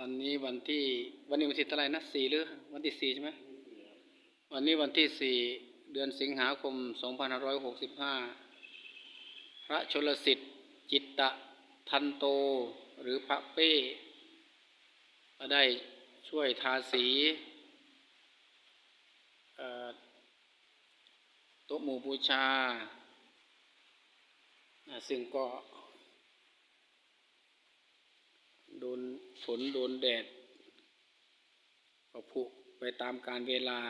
วันนี้วันที่วันนี้วันที่เท่าไหร่นะสี่หรือวันที่สี่ใช่ไหมวันนี้วันที่สี่เดือนสิงหาคมสองพันห้าร้อยหกสิบห้าพระชลสิทธิ์จิตตะทันโตหรือพระเป้ก็ได้ช่วยทาสีโต๊ะหมู่บูชา ซึ่งก็ ดนฝนโดนแดดก็ผุไปตามการเวลา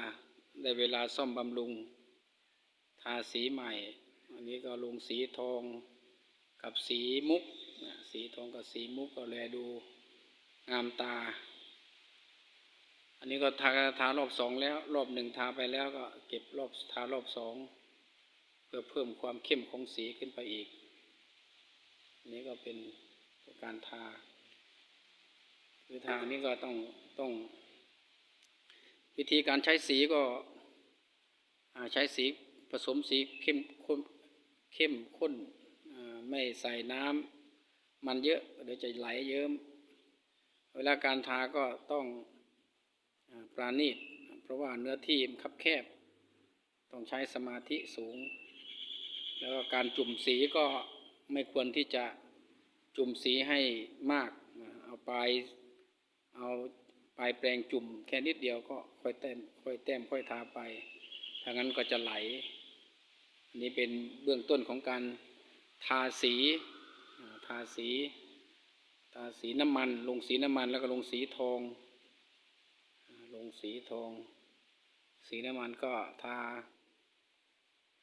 ได้เวลาซ่อมบำรุง ทาสีใหม่ อันนี้ก็ลงสีทองกับสีมุก สีทองกับสีมุกก็แลดูงามตา อันนี้ก็ทาทารอบสองแล้ว รอบหนึ่งทาไปแล้วก็เก็บรอบทารอบสองเพื่อเพิ่มความเข้มของสีขึ้นไปอีก อันนี้ก็เป็นการทา คือทางนี้ก็ต้องต้อง วิธีการใช้สีก็ใช้สีผสมสีเข้มข้นเข้มข้นไม่ใส่น้ำมันเยอะเดี๋ยวจะไหลเยิ้มเวลาการทาก็ต้องอปราณีตเพราะว่าเนื้อที่มันคับแคบ ต้องใช้สมาธิสูง แล้วก็การจุ่มสีก็ไม่ควรที่จะจุ่มสีให้มาก เอาปลาย เอาปลายแปรงจุ่มแค่นิดเดียวก็ค่อยแต้มค่อยแต้มค่อยทาไปถ้างั้นก็จะไหล อันนี้เป็นเบื้องต้นของการทาสีทาสี ทาสีน้ำมัน ลงสีน้ำมันแล้วก็ลงสีทอง ลงสีทอง สีน้ำมันก็ทา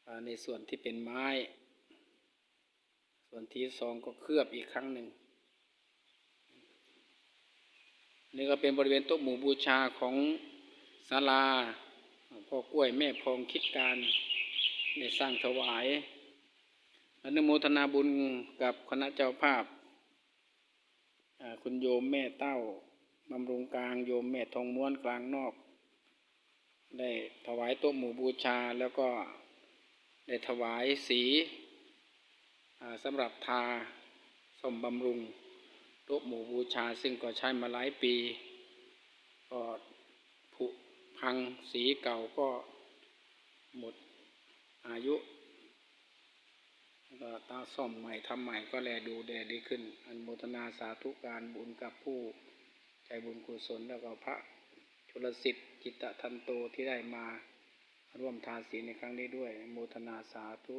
อ่าในส่วนที่เป็นไม้ ส่วนที่สองก็เคลือบอีกครั้งหนึ่ง นี่ก็เป็นบริเวณโต๊ะหมู่บูชาของศาลาพ่อกล้วยแม่พองคิดการได้สร้างถวายอนุโมทนาบุญกับคณะเจ้าภาพ คุณโยมแม่เต้าบำรุงกลางโยมแม่ทองม้วนกลางนอก ได้ถวายโต๊ะหมู่บูชาแล้วก็ได้ถวายสีสำหรับทาสมบำรุง ต๊ะหมู่บูชาซึ่งก็ใช้มาหลายปี ก็ผุพังสีเก่าก็หมดอายุก็ตาซ่อมใหม่ทำใหม่ก็แลดูแลดีขึ้น อันโมทนาสาธุการบุญกับผู้ใจบุญกุศลแล้วก็พระชลสิทธิ์จิตตทันโตที่ได้มาร่วมทาสีในครั้งนี้ด้วย โมทนาสาธุ